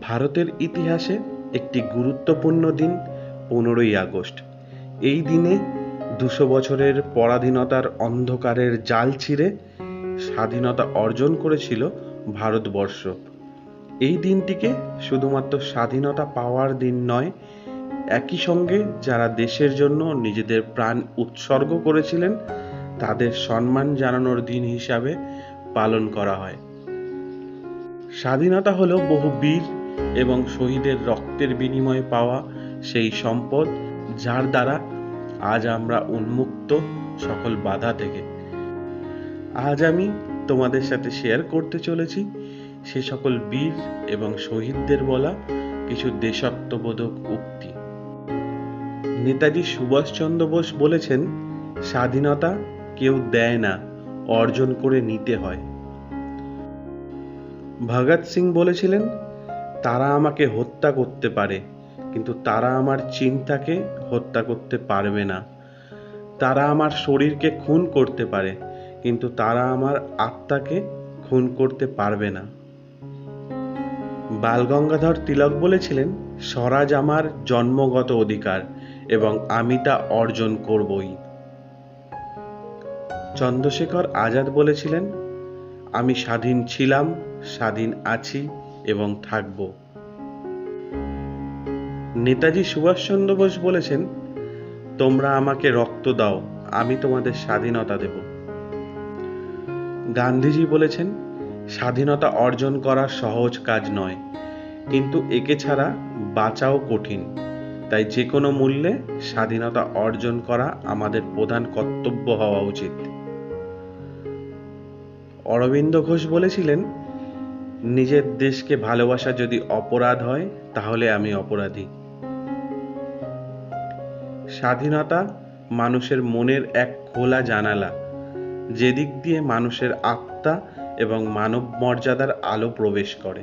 ভারতের ইতিহাসে একটি গুরুত্বপূর্ণ দিন, পনেরোই আগস্ট। এই দিনে দুশো বছরের পরাধীনতার অন্ধকারের জাল ছিঁড়ে স্বাধীনতা অর্জন করেছিল ভারতবর্ষ। এই দিনটিকে শুধুমাত্র স্বাধীনতা পাওয়ার দিন নয়, একই সঙ্গে যারা দেশের জন্য নিজেদের প্রাণ উৎসর্গ করেছিলেন, তাদের সম্মান জানানোর দিন হিসাবে পালন করা হয়। স্বাধীনতা হলো বহু বীর এবং শহীদের রক্তের বিনিময়ে পাওয়া সেই সম্পদ যার দ্বারা আজ আমরা উন্মুক্ত সকল বাধা থেকে। আজ আমি তোমাদের সাথে শেয়ার করতে চলেছি সে সকল বীর এবং শহীদদের বলা কিছু দেশাত্মবোধক উক্তি। নেতাজি সুভাষচন্দ্র বোস বলেছেন, স্বাধীনতা কেউ দেয় না, অর্জন করে নিতে হয়। ভগৎ সিং বলেছিলেন তারা আমাকে হত্যা করতে পারে, কিন্তু তারা আমার চিন্তাকে হত্যা করতে পারবে না। তারা আমার শরীরকে খুন করতে পারে, কিন্তু তারা আমার আত্মাকে খুন করতে পারবে না। বালগঙ্গাধর তিলক বলেছিলেন, স্বরাজ আমার জন্মগত অধিকার এবং আমি তা অর্জন করবই। চন্দ্রশেখর আজাদ বলেছিলেন, আমি স্বাধীন ছিলাম, স্বাধীন আছি এবং থাকব। নেতাজি সুভাষচন্দ্র বোস বলেছেন, তোমরা আমাকে রক্ত দাও, আমি তোমাদের স্বাধীনতা দেব। গান্ধীজি বলেছেন, স্বাধীনতা অর্জন করা সহজ কাজ নয়, কিন্তু একে ছাড়া বাঁচাও কঠিন। তাই যে কোনো মূল্যে স্বাধীনতা অর্জন করা আমাদের প্রধান কর্তব্য হওয়া উচিত। অরবিন্দ ঘোষ বলেছিলেন নিজের দেশকে ভালোবাসা যদি অপরাধ হয়, তাহলে আমি অপরাধী। স্বাধীনতা মানুষের মনের এক খোলা জানালা যেদিক দিয়ে মানুষের আত্মা এবং মানব মর্যাদার আলো প্রবেশ করে।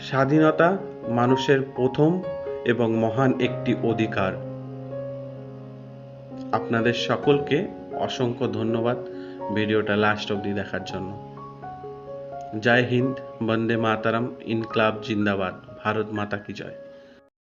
স্বাধীনতা মানুষের প্রথম এবং মহান একটি অধিকার। আপনাদের সকলকে অসংখ্য ধন্যবাদ ভিডিওটা লাস্ট অবধি দেখার জন্য। जय हिंद वंदे मातरम इनकलाब जिंदाबाद भारत माता की जय।